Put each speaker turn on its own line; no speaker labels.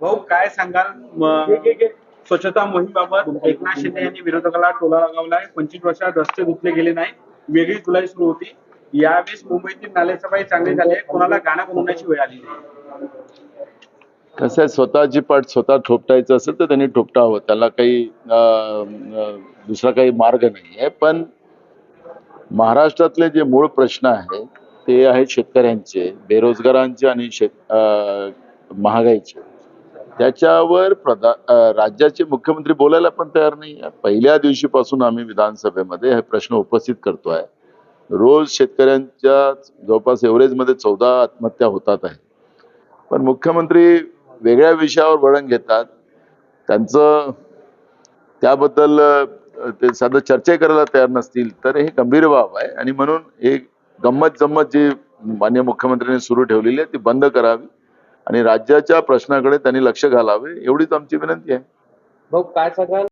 भाऊ काय सांगाल? स्वच्छता मोहीमबाबत एकनाथ शिंदे यांनी विरोधकाला टोला लगावलाय. पंचवीस वर्षात रस्ते धुतले गेले नाही वेगळी जुलाई सुरू होती. यावेळेस मुंबईतील नालेसफाई चांगली झाली आहे. कोणाला गाणं बनवण्याची वेळ आली नाही.
कसं आहे स्वतःची पाठ स्वतः ठोपटायचं असेल तर त्यांनी ठोपटावं त्याला काही अं, दुसरा काही मार्ग नाही आहे. पण महाराष्ट्रातले जे मूळ प्रश्न आहेत ते आहेत शेतकऱ्यांचे बेरोजगारांचे आणि शेत अं, महागाईचे. त्याच्यावर प्रधा राज्याचे मुख्यमंत्री बोलायला पण तयार नाही आहे. पहिल्या दिवशीपासून आम्ही विधानसभेमध्ये हे प्रश्न उपस्थित करतोय. रोज शेतकऱ्यांच्या जवळपास एव्हरेजमध्ये चौदा आत्महत्या होतात आहे पण मुख्यमंत्री वेगळ्या विषयावर वळण घेतात. त्यांचं त्याबद्दल ते साधं चर्चा करायला तयार नसतील तर हे गंभीर बाब आहे. आणि म्हणून हे गंमत जम्मत जी मान्य मुख्यमंत्र्यांनी सुरू ठेवलेली आहे ती बंद करावी. आणि राज्याच्या प्रश्नाकडे त्यांनी लक्ष घालावे एवढीच आमची विनंती आहे.
भाऊ काय सांगाल?